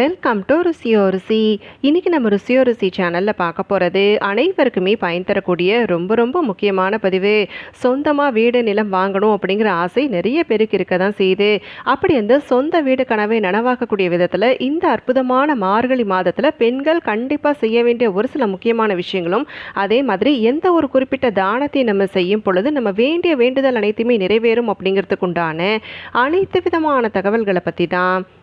Welcome to ருசியோ ருசி இன்றைக்கி நம்ம ருசியோ ருசி சேனலில் பார்க்க போகிறது அனைவருக்குமே பயன் தரக்கூடிய ரொம்ப ரொம்ப முக்கியமான பதிவு. சொந்தமாக வீடு நிலம் வாங்கணும் அப்படிங்கிற ஆசை நிறைய பேருக்கு இருக்க தான் செய்யுது. அப்படி அந்த சொந்த வீடு கனவை நனவாக்கக்கூடிய விதத்தில் இந்த அற்புதமான மார்கழி மாதத்தில் பெண்கள் கண்டிப்பாக செய்ய வேண்டிய ஒரு சில முக்கியமான விஷயங்களும் அதே மாதிரி எந்த ஒரு குறிப்பிட்ட தானத்தை நம்ம செய்யும் பொழுது நம்ம வேண்டிய வேண்டுதல் அனைத்துமே நிறைவேறும் அப்படிங்கிறதுக்கு உண்டான அனைத்து விதமான தகவல்களை பற்றி தான்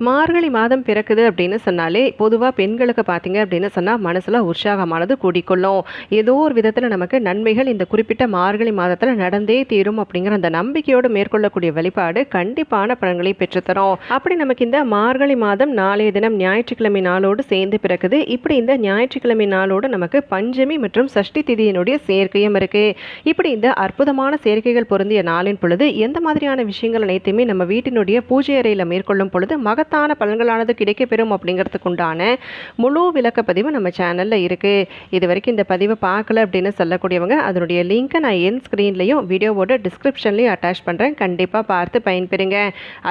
மார்கழி மாதம் பிறக்குது அப்படின்னு சொன்னாலே பொதுவாக பெண்களுக்கு பார்த்தீங்க அப்படின்னு சொன்னால் மனசில் உற்சாகமானது கூடிக்கொள்ளும். ஏதோ ஒரு விதத்தில் நமக்கு நன்மைகள் இந்த குறிப்பிட்ட மார்கழி மாதத்தில் நடந்தே தீரும் அப்படிங்கிற அந்த நம்பிக்கையோடு மேற்கொள்ளக்கூடிய வழிபாடு கண்டிப்பான பலன்களை பெற்றுத்தரும். அப்படி நமக்கு இந்த மார்கழி மாதம் நாளைய தினம் ஞாயிற்றுக்கிழமை நாளோடு சேர்ந்து பிறக்குது. இப்படி இந்த ஞாயிற்றுக்கிழமை நாளோடு நமக்கு பஞ்சமி மற்றும் சஷ்டி திதியினுடைய சேர்க்கையும் இருக்கு. இப்படி இந்த அற்புதமான சேர்க்கைகள் பொருந்திய நாளின் பொழுது எந்த மாதிரியான விஷயங்கள் அனைத்துமே நம்ம வீட்டினுடைய பூஜை அறையில் மேற்கொள்ளும் பொழுது மகத்தான பலன்களானது கிடைக்கப்பெறும் அப்படிங்கிறதுக்கு உண்டான முழு விளக்கப்பதிவு நம்ம சேனலில் இருக்குது இது வரைக்கும் இந்த பதிவை பார்க்கல அப்படின்னு சொல்லக்கூடியவங்க அதனுடைய லிங்க்கை நான் என் ஸ்க்ரீன்லையும் வீடியோவோட டிஸ்கிரிப்ஷன்லையும் அட்டாச் பண்ணுறேன் கண்டிப்பாக பார்த்து பயன்பெறுங்க.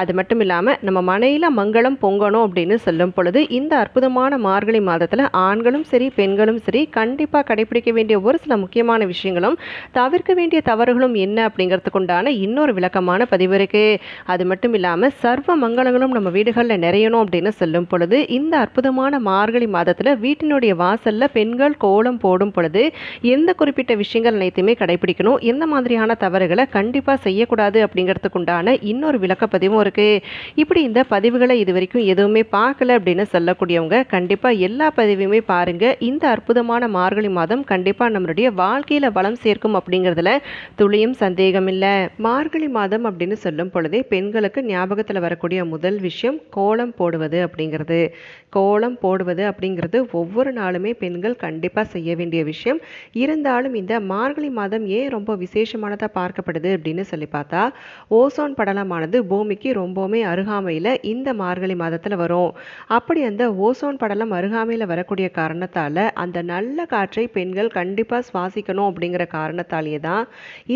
அது மட்டும் இல்லாமல் நம்ம மனையில் மங்களம் பொங்கணும் அப்படின்னு சொல்லும் பொழுது இந்த அற்புதமான மார்கழி மாதத்தில் ஆண்களும் சரி பெண்களும் சரி கண்டிப்பாக கடைபிடிக்க வேண்டிய ஒரு சில முக்கியமான விஷயங்களும் தவிர்க்க வேண்டிய தவறுகளும் என்ன அப்படிங்கிறதுக்கு உண்டான இன்னொரு விளக்கமான பதிவு இருக்குது அது மட்டும் இல்லாமல் சர்வ மங்களங்களும் நம்ம வீடுகளில் நிறையணும் அப்படின்னு சொல்லும் பொழுது இந்த அற்புதமான மார்கழி மாதத்தில் வீட்டினுடைய வாசலில் பெண்கள் கோலம் போடும் பொழுது எந்த குறிப்பிட்ட விஷயங்கள் அனைத்துமே கடைபிடிக்கணும் எந்த மாதிரியான தவறுகளை கண்டிப்பாக செய்யக்கூடாது அப்படிங்கிறதுக்கு உண்டான இன்னொரு விளக்கப்பதிவும் இருக்குது இப்படி இந்த பதிவுகளை இது வரைக்கும் எதுவுமே பார்க்கல அப்படின்னு சொல்லக்கூடியவங்க கண்டிப்பாக எல்லா பதிவுமே பாருங்கள் இந்த அற்புதமான மார்கழி மாதம் கண்டிப்பாக நம்மளுடைய வாழ்க்கையில் வளம் சேர்க்கும் அப்படிங்கிறதுல துளியும் சந்தேகம் இல்லை மார்கழி மாதம் அப்படின்னு சொல்லும் பொழுதே பெண்களுக்கு ஞாபகத்தில் வரக்கூடிய முதல் விஷயம் கோலம் போடுவது அப்படிங்கிறது கோலம் போடுவது அப்படிங்கிறது ஒவ்வொரு நாளுமே பெண்கள் கண்டிப்பாக செய்ய வேண்டிய விஷயம். இருந்தாலும் இந்த மார்கழி மாதம் ஏன் ரொம்ப விசேஷமானதாக பார்க்கப்படுது அப்படின்னு சொல்லி பார்த்தா ஓசோன் படலமானது பூமிக்கு ரொம்பவுமே அருகாமையில் இந்த மார்கழி மாதத்தில் வரும். அப்படி அந்த ஓசோன் படலம் அருகாமையில் வரக்கூடிய காரணத்தால் அந்த நல்ல காற்றை பெண்கள் கண்டிப்பாக சுவாசிக்கணும் அப்படிங்கிற காரணத்தாலேயே தான்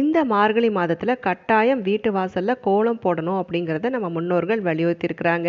இந்த மார்கழி மாதத்தில் கட்டாயம் வீட்டு வாசலில் கோலம் போடணும் அப்படிங்கிறத நம்ம முன்னோர்கள் வலியுறுத்தியிருக்கிறாங்க.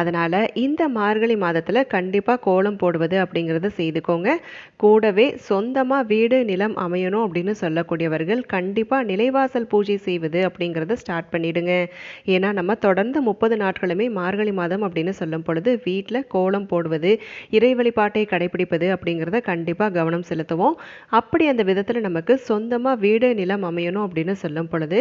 அதனால் இந்த மார்கழி மாதத்தில் கண்டிப்பாக கோலம் போடுவது அப்படிங்கிறத செய்துக்கோங்க. கூடவே சொந்தமாக வீடு நிலம் அமையணும் அப்படின்னு சொல்லக்கூடியவர்கள் கண்டிப்பாக நிலைவாசல் பூஜை செய்வது அப்படிங்கிறத ஸ்டார்ட் பண்ணிடுங்க. ஏன்னா நம்ம தொடர்ந்து முப்பது நாட்களுமே மார்கழி மாதம் அப்படின்னு சொல்லும் பொழுது வீட்டில் கோலம் போடுவது இறை வழிபாட்டை கடைபிடிப்பது அப்படிங்கிறத கண்டிப்பாக கவனம் செலுத்துவோம். அப்படி அந்த விதத்தில் நமக்கு சொந்தமாக வீடு நிலம் அமையணும் அப்படின்னு சொல்லும் பொழுது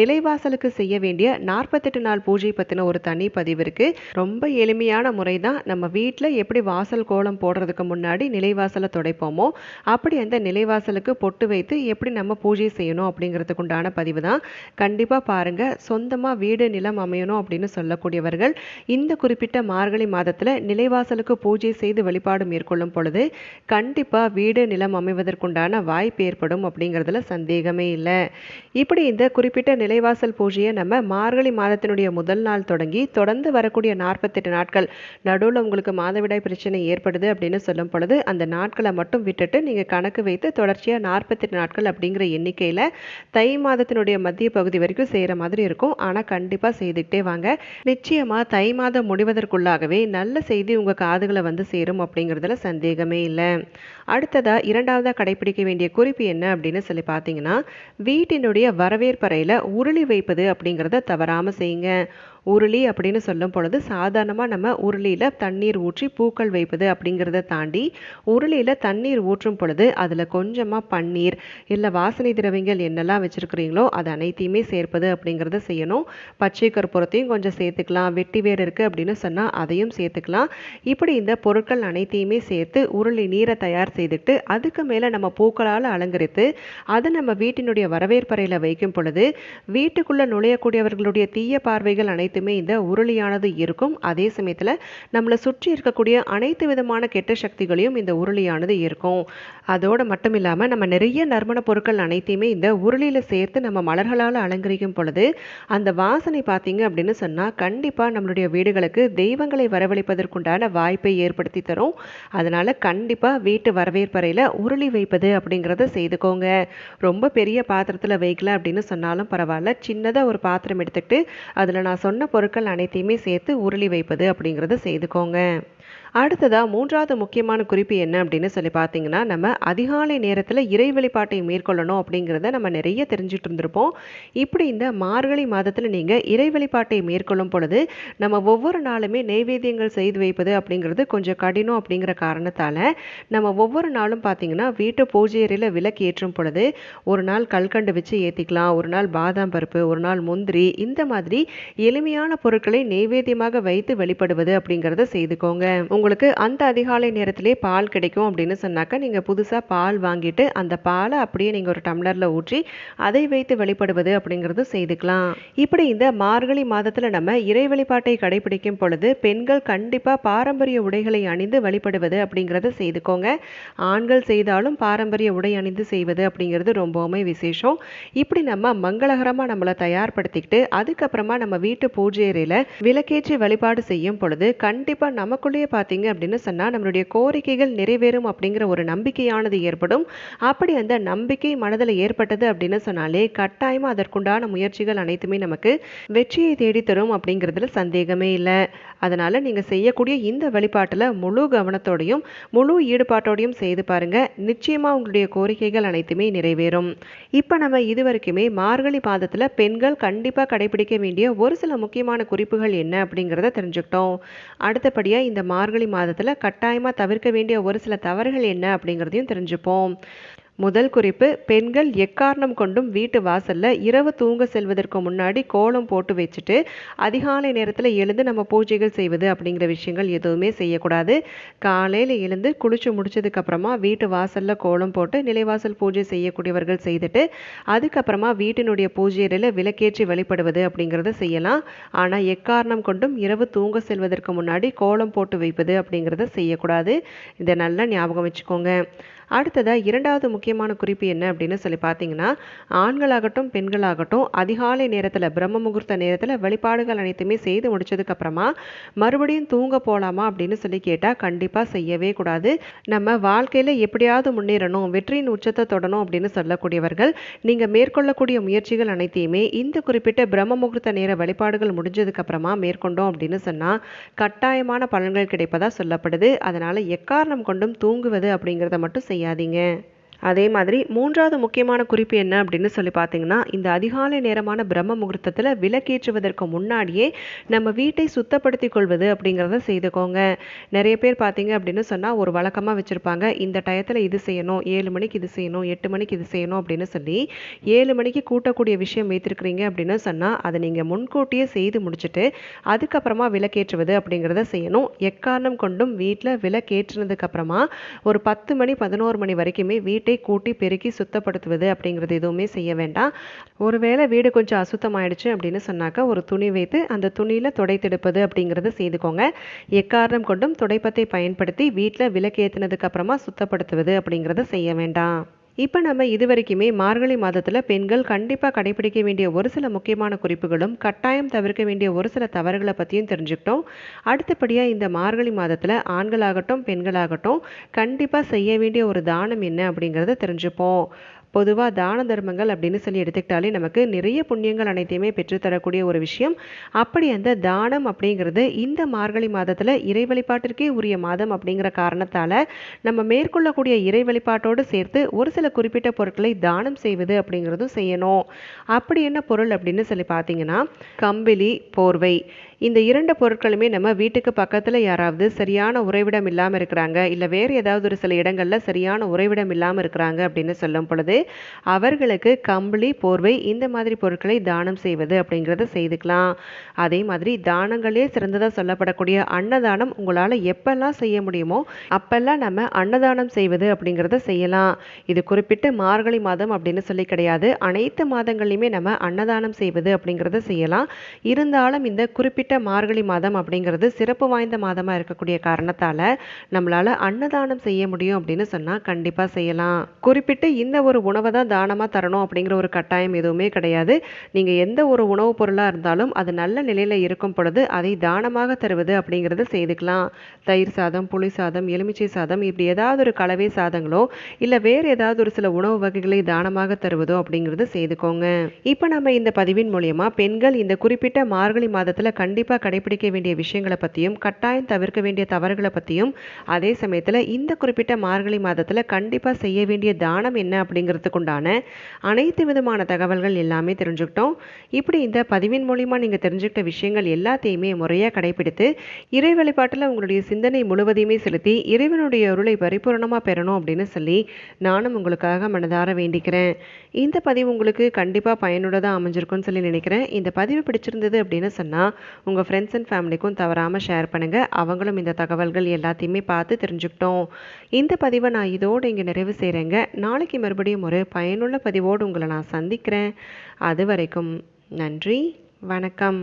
நிலைவாசலுக்கு செய்ய வேண்டிய நாற்பத்தெட்டு நாள் பூஜை பற்றின ஒரு தனி பதிவு இருக்குது ரொம்ப ரொம்ப எளிமையான முறை தான் நம்ம வீட்டில் எப்படி வாசல் கோலம் போடுறதுக்கு முன்னாடி நிலைவாசலை துடைப்போமோ அப்படி அந்த நிலைவாசலுக்கு பொட்டு வைத்து எப்படி நம்ம பூஜை செய்யணும் அப்படிங்கிறதுக்கு உண்டான பதிவு தான் கண்டிப்பாக பாருங்கள் சொந்தமாக வீடு நிலம் அமையணும் அப்படின்னு சொல்லக்கூடியவர்கள் இந்த குறிப்பிட்ட மார்கழி மாதத்தில் நிலைவாசலுக்கு பூஜை செய்து வழிபாடு மேற்கொள்ளும் பொழுது கண்டிப்பாக வீடு நிலம் அமைவதற்குண்டான வாய்ப்பு ஏற்படும் அப்படிங்கிறதுல சந்தேகமே இல்லை. இப்படி இந்த குறிப்பிட்ட நிலைவாசல் பூஜையை நம்ம மார்கழி மாதத்தினுடைய முதல் நாள் தொடங்கி தொடர்ந்து வரக்கூடிய நாற்பது நாற்பத்தெட்டு நாட்கள் நடுவில் உங்களுக்கு மாதவிடாய் பிரச்சனை ஏற்படுது அப்படின்னு சொல்லும் பொழுது அந்த நாட்களை மட்டும் விட்டுட்டு நீங்கள் கணக்கு வைத்து தொடர்ச்சியாக நாற்பத்தெட்டு நாட்கள் அப்படிங்கிற எண்ணிக்கையில் தை மாதத்தினுடைய மத்திய பகுதி வரைக்கும் செய்கிற மாதிரி இருக்கும். ஆனால் கண்டிப்பாக செய்துக்கிட்டே வாங்க. நிச்சயமாக தை மாதம் முடிவதற்குள்ளாகவே நல்ல செய்தி உங்கள் காதுகளை வந்து சேரும் அப்படிங்கிறதுல சந்தேகமே இல்லை. அடுத்ததாக இரண்டாவதாக கடைபிடிக்க வேண்டிய குறிப்பு என்ன அப்படின்னு சொல்லி பார்த்தீங்கன்னா வீட்டினுடைய வரவேற்பறையில் உருளி வைப்பது அப்படிங்கிறத தவறாமல் செய்யுங்க. உருளி அப்படின்னு சொல்லும் பொழுது சாதாரணமாக நம்ம உருளியில் தண்ணீர் ஊற்றி பூக்கள் வைப்பது அப்படிங்கிறத தாண்டி உருளியில் தண்ணீர் ஊற்றும் பொழுது அதில் கொஞ்சமாக பன்னீர் இல்லை வாசனை திரவியங்கள் என்னெல்லாம் வச்சுருக்கிறீங்களோ அது அனைத்தையுமே சேர்ப்பது அப்படிங்கிறத செய்யணும். பச்சை கற்பூரத்தையும் கொஞ்சம் சேர்த்துக்கலாம். வெட்டி வேர் இருக்குது அப்படின்னு சொன்னால் அதையும் சேர்த்துக்கலாம். இப்படி இந்த பொருட்கள் அனைத்தையுமே சேர்த்து உருளி நீரை தயார் செய்துட்டு அதுக்கு மேலே நம்ம பூக்களால் அலங்கரித்து அதை நம்ம வீட்டினுடைய வரவேற்பறையில் வைக்கும் பொழுது வீட்டுக்குள்ளே நுழையக்கூடியவர்களுடைய தீய பார்வைகள் அனைத்து சமயத்துமே இந்த உருளியானது இருக்கும். அதே சமயத்தில் நம்மளை சுற்றி இருக்கக்கூடிய அனைத்து விதமான கெட்ட சக்திகளையும் இந்த உருளியானது இருக்கும் அதோடு மட்டும் இல்லாமல் நம்ம நிறைய நறுமண பொருட்கள் அனைத்தையுமே இந்த உருளியில் சேர்த்து நம்ம மலர்களால் அலங்கரிக்கும் பொழுது அந்த வாசனை பார்த்தீங்க அப்படின்னு சொன்னால் கண்டிப்பாக நம்மளுடைய வீடுகளுக்கு தெய்வங்களை வரவழைப்பதற்குண்டான வாய்ப்பை ஏற்படுத்தி தரும். அதனால் கண்டிப்பாக வீட்டு வரவேற்பறையில் உருளி வைப்பது அப்படிங்கிறத செய்துக்கோங்க. ரொம்ப பெரிய பாத்திரத்தில் வைக்கல அப்படின்னு சொன்னாலும் பரவாயில்ல. சின்னதாக ஒரு பாத்திரம் எடுத்துக்கிட்டு அதில் நான் சொன்ன பொருட்கள் அனைத்தையுமே சேர்த்து உருளி வைப்பது அப்படிங்கிறத செய்துக்கோங்க. அடுத்ததாக மூன்றாவது முக்கியமான குறிப்பு என்ன அப்படின்னு சொல்லி பார்த்தீங்கன்னா நம்ம அதிகாலை நேரத்தில் இறை வழிபாட்டை மேற்கொள்ளணும் அப்படிங்கிறத நம்ம நிறைய தெரிஞ்சுட்டு இருந்திருப்போம். இப்படி இந்த மார்கழி மாதத்தில் நீங்கள் இறை வழிபாட்டை மேற்கொள்ளும் பொழுது நம்ம ஒவ்வொரு நாளுமே நெய்வேத்தியங்கள் செய்து வைப்பது அப்படிங்கிறது கொஞ்சம் கடினம் அப்படிங்கிற காரணத்தால் நம்ம ஒவ்வொரு நாளும் பார்த்தீங்கன்னா வீட்டு பூஜை அறையில் விளக்கு ஏற்றும் பொழுது ஒரு நாள் கல்கண்டு வச்சு ஏற்றிக்கலாம் ஒரு நாள் பாதாம் பருப்பு ஒரு நாள் முந்திரி இந்த மாதிரி தேவையான பொருட்களை நெய்வேத்தியமாக வைத்து வழிபடுவது அப்படிங்கிறத செய்துக்கோங்க. உங்களுக்கு அந்த அதிகாலை நேரத்திலே பால் கிடைக்கும் அப்படின்னு சொன்னாக்கா நீங்கள் புதுசாக பால் வாங்கிட்டு அந்த பாலை அப்படியே நீங்கள் ஒரு டம்ளரில் ஊற்றி அதை வைத்து வழிபடுவது அப்படிங்கிறது செய்துக்கலாம். இப்படி இந்த மார்கழி மாதத்தில் நம்ம இறை வழிபாட்டை கடைபிடிக்கும் பொழுது பெண்கள் கண்டிப்பாக பாரம்பரிய உடைகளை அணிந்து வழிபடுவது அப்படிங்கிறத செய்துக்கோங்க. ஆண்கள் செய்தாலும் பாரம்பரிய உடை அணிந்து செய்வது அப்படிங்கிறது ரொம்பவுமே விசேஷம். இப்படி நம்ம மங்களகரமாக நம்மளை தயார்படுத்திக்கிட்டு அதுக்கப்புறமா நம்ம வீட்டு பூஜை அறையில் விளக்கேற்றி வழிபாடு செய்யும் பொழுது கண்டிப்பாக நமக்குள்ளேயே பார்த்தீங்க அப்படின்னு சொன்னால் நம்மளுடைய கோரிக்கைகள் நிறைவேறும் அப்படிங்கிற ஒரு நம்பிக்கையானது ஏற்படும். அப்படி அந்த நம்பிக்கை மனதில் ஏற்பட்டது அப்படின்னு சொன்னாலே கட்டாயமாக அதற்குண்டான முயற்சிகள் அனைத்துமே நமக்கு வெற்றியை தேடித்தரும் அப்படிங்கிறதுல சந்தேகமே இல்லை. அதனால் நீங்கள் செய்யக்கூடிய இந்த வழிபாட்டில் முழு கவனத்தோடையும் முழு ஈடுபாட்டோடையும் செய்து பாருங்கள் நிச்சயமாக உங்களுடைய கோரிக்கைகள் அனைத்துமே நிறைவேறும். இப்போ நம்ம இது வரைக்குமே மார்கழி மாதத்தில் பெண்கள் கண்டிப்பாக கடைபிடிக்க வேண்டிய ஒரு சில முக்கியமான குறிப்புகள் என்ன அப்படிங்கிறத தெரிஞ்சுக்கிட்டோம். அடுத்தபடியாக இந்த மார்கழி மாதத்தில் கட்டாயமாக தவிர்க்க வேண்டிய ஒரு சில தவறுகள் என்ன அப்படிங்கிறதையும் தெரிஞ்சுப்போம். முதல் குறிப்பு பெண்கள் எக்காரணம் கொண்டும் வீட்டு வாசல்ல இரவு தூங்க செல்வதற்கு முன்னாடி கோலம் போட்டு வச்சுட்டு அதிகாலை நேரத்தில் எழுந்து நம்ம பூஜைகள் செய்வது அப்படிங்கிற விஷயங்கள் எதுவுமே செய்யக்கூடாது. காலையில் எழுந்து குளிச்சு முடிச்சதுக்கு அப்புறமா வீட்டு வாசல்ல கோலம் போட்டு நிலைவாசல் பூஜை செய்யக்கூடியவர்கள் செய்துட்டு அதுக்கப்புறமா வீட்டினுடைய பூஜை அறையில் விளக்கேற்றி வழிபடுவது அப்படிங்கிறத செய்யலாம். ஆனால் எக்காரணம் கொண்டும் இரவு தூங்க செல்வதற்கு முன்னாடி கோலம் போட்டு வைப்பது அப்படிங்கிறத செய்யக்கூடாது. இதை நல்லா ஞாபகம் வச்சுக்கோங்க. அடுத்ததாக இரண்டாவது முக்கியமான குறிப்பு என்ன அப்படின்னு சொல்லி பார்த்தீங்கன்னா ஆண்களாகட்டும் பெண்களாகட்டும் அதிகாலை நேரத்தில் பிரம்ம முகூர்த்த நேரத்தில் வழிபாடுகள் அனைத்துமே செய்து முடிச்சதுக்கப்புறமா மறுபடியும் தூங்க போகலாமா அப்படின்னு சொல்லி கேட்டால் கண்டிப்பாக செய்யவே கூடாது. நம்ம வாழ்க்கையில் எப்படியாவது முன்னேறணும் வெற்றியின் உச்சத்தை தொடணும் அப்படின்னு சொல்லக்கூடியவர்கள் நீங்கள் மேற்கொள்ளக்கூடிய முயற்சிகள் அனைத்தையுமே இந்த குறிப்பிட்ட பிரம்ம முகூர்த்த நேர வழிபாடுகள் முடிஞ்சதுக்கப்புறமா மேற்கொண்டோம் அப்படின்னு சொன்னால் கட்டாயமான பலன்கள் கிடைப்பதா சொல்லப்படுது. அதனால் எக்காரணம் கொண்டும் தூங்குவது அப்படிங்கிறத மட்டும் செய்யாதீங்க. அதே மாதிரி மூன்றாவது முக்கியமான குறிப்பு என்ன அப்படின்னு சொல்லி பார்த்தீங்கன்னா இந்த அதிகாலை நேரமான பிரம்ம முகூர்த்தத்தில் விளக்கேற்றுவதற்கு முன்னாடியே நம்ம வீட்டை சுத்தப்படுத்தி கொள்வது அப்படிங்கிறத செய்துக்கோங்க. நிறைய பேர் பார்த்தீங்க அப்படின்னு சொன்னால் ஒரு வழக்கமாக வச்சுருப்பாங்க இந்த டயத்தில் இது செய்யணும் ஏழு மணிக்கு இது செய்யணும் எட்டு மணிக்கு இது செய்யணும் அப்படின்னு சொல்லி ஏழு மணிக்கு கூட்டக்கூடிய விஷயம் வைத்திருக்கிறீங்க அப்படின்னு சொன்னால் அதை நீங்கள் முன்கூட்டியே செய்து முடிச்சுட்டு அதுக்கப்புறமா விளக்கேற்றுவது அப்படிங்கிறத செய்யணும். எக்காரணம் கொண்டும் வீட்டில் விளக்கேற்றினதுக்கப்புறமா ஒரு பத்து மணி பதினோரு மணி வரைக்குமே வீட்டு கூட்டி பெருக்கி சுத்தப்படுத்துவது அப்படிங்கிறது எதுவுமே செய்ய வேண்டாம். ஒருவேளை வீடு கொஞ்சம் அசுத்தமாயிடுச்சு அப்படின்னு சொன்னாக்கா ஒரு துணி வைத்து அந்த துணியில் துடைத்தெடுப்பது அப்படிங்கிறத செய்துக்கோங்க. எக்காரணம் கொண்டும் துடைப்பத்தை பயன்படுத்தி வீட்டில் விளக்கேற்றினதுக்கு அப்புறமா சுத்தப்படுத்துவது அப்படிங்கிறத செய்ய வேண்டாம். இப்போ நம்ம இது வரைக்குமே மார்கழி மாதத்தில் பெண்கள் கண்டிப்பாக கடைபிடிக்க வேண்டிய ஒரு சில முக்கியமான குறிப்புகளும் கட்டாயம் தவிர்க்க வேண்டிய ஒரு சில தவறுகளை பற்றியும் தெரிஞ்சுக்கிட்டோம். அடுத்தபடியாக இந்த மார்கழி மாதத்தில் ஆண்களாகட்டும் பெண்களாகட்டும் கண்டிப்பாக செய்ய வேண்டிய ஒரு தானம் என்ன அப்படிங்கிறத தெரிஞ்சுப்போம். பொதுவாக தான தர்மங்கள் அப்படின்னு சொல்லி எடுத்துக்கிட்டாலே நமக்கு நிறைய புண்ணியங்கள் அனைத்தையுமே பெற்றுத்தரக்கூடிய ஒரு விஷயம். அப்படி அந்த தானம் அப்படிங்கிறது இந்த மார்கழி மாதத்தில் இறை வழிபாட்டிற்கே உரிய மாதம் அப்படிங்கிற காரணத்தால் நம்ம மேற்கொள்ளக்கூடிய இறை வழிபாட்டோடு சேர்த்து ஒரு சில குறிப்பிட்ட பொருட்களை தானம் செய்வது அப்படிங்கிறதும் செய்யணும். அப்படி என்ன பொருள் அப்படின்னு சொல்லி பார்த்தீங்கன்னா கம்பிலி போர்வை. இந்த இரண்டு பொருட்களுமே நம்ம வீட்டுக்கு பக்கத்தில் யாராவது சரியான உறைவிடம் இல்லாமல் இருக்கிறாங்க இல்லை வேறு ஏதாவது ஒரு சில இடங்களில் சரியான உறைவிடம் இல்லாமல் இருக்கிறாங்க அப்படின்னு சொல்லும் பொழுது அவர்களுக்கு கம்பளி போர்வை இந்த மாதிரி பொருட்களை தானம் செய்வது அப்படிங்கிறத செய்துக்கலாம். அதே மாதிரி தானங்களே சிறந்ததாக சொல்லப்படக்கூடிய அன்னதானம் உங்களால் எப்பெல்லாம் செய்ய முடியுமோ அப்பெல்லாம் நம்ம அன்னதானம் செய்வது அப்படிங்கிறத செய்யலாம். இது குறிப்பிட்டு மார்கழி மாதம் அப்படின்னு சொல்லி கிடையாது. அனைத்து மாதங்கள்லையுமே நம்ம அன்னதானம் செய்வது அப்படிங்கிறத செய்யலாம். இருந்தாலும் இந்த குறிப்பிட்ட மார்கழி மாதம் அப்படிங்கிறது சிறப்பு வாய்ந்த மாதமாக இருக்கக்கூடிய காரணத்தால் நம்மளால் அன்னதானம் செய்ய முடியும் அப்படின்னு சொன்னால் கண்டிப்பாக செய்யலாம். குறிப்பிட்டு இந்த ஒரு உணவை தான் தானமாக தரணும் அப்படிங்கிற ஒரு கட்டாயம் எதுவுமே கிடையாது. நீங்கள் எந்த ஒரு உணவுப் பொருளாக இருந்தாலும் அது நல்ல நிலையில் இருக்கும் பொழுது அதை தானமாக தருவது அப்படிங்கிறத செய்துக்கலாம். தயிர் சாதம் புளி சாதம் எலுமிச்சை சாதம் இப்படி ஏதாவது ஒரு கலவை சாதங்களோ இல்லை வேறு ஏதாவது ஒரு சில உணவு வகைகளை தானமாக தருவதோ அப்படிங்கிறது செய்துக்கோங்க. இப்போ நம்ம இந்த பதிவின் மூலியமா பெண்கள் இந்த குறிப்பிட்ட மார்கழி மாதத்தில் கண்டிப்பாக கடைபிடிக்க வேண்டிய விஷயங்களை பற்றியும் கட்டாயம் தவிர்க்க வேண்டிய தவறுகளை பற்றியும் அதே சமயத்தில் இந்த குறிப்பிட்ட மார்கழி மாதத்தில் கண்டிப்பாக செய்ய வேண்டிய தானம் என்ன அப்படிங்கிறதுக்குண்டான அனைத்து விதமான தகவல்கள் எல்லாமே தெரிஞ்சுக்கிட்டோம். இப்படி இந்த பதிவின் மூலிமா நீங்கள் தெரிஞ்சுக்கிட்ட விஷயங்கள் எல்லாத்தையுமே முறையாக கடைபிடித்து இறை வழிபாட்டில் உங்களுடைய சிந்தனை முழுவதையுமே செலுத்தி இறைவனுடைய அருளை பரிபூரணமாக பெறணும் அப்படின்னு சொல்லி நானும் உங்களுக்காக மனதார வேண்டிக்கிறேன். இந்த பதிவு உங்களுக்கு கண்டிப்பாக பயனுள்ளதாக அமைஞ்சிருக்கும்னு சொல்லி நினைக்கிறேன். இந்த பதிவு பிடிச்சிருந்தது அப்படின்னு சொன்னால் உங்கள் ஃப்ரெண்ட்ஸ் அண்ட் ஃபேமிலிக்கும் தவறாமல் ஷேர் பண்ணுங்கள் அவங்களும் இந்த தகவல்கள் எல்லாத்தையுமே பார்த்து தெரிஞ்சுக்கிட்டோம். இந்த பதிவை நான் இதோடு இங்கே நிறைவு செய்கிறேங்க நாளைக்கு மறுபடியும் ஒரு பயனுள்ள பதிவோடு உங்களை நான் சந்திக்கிறேன். அது வரைக்கும் நன்றி வணக்கம்.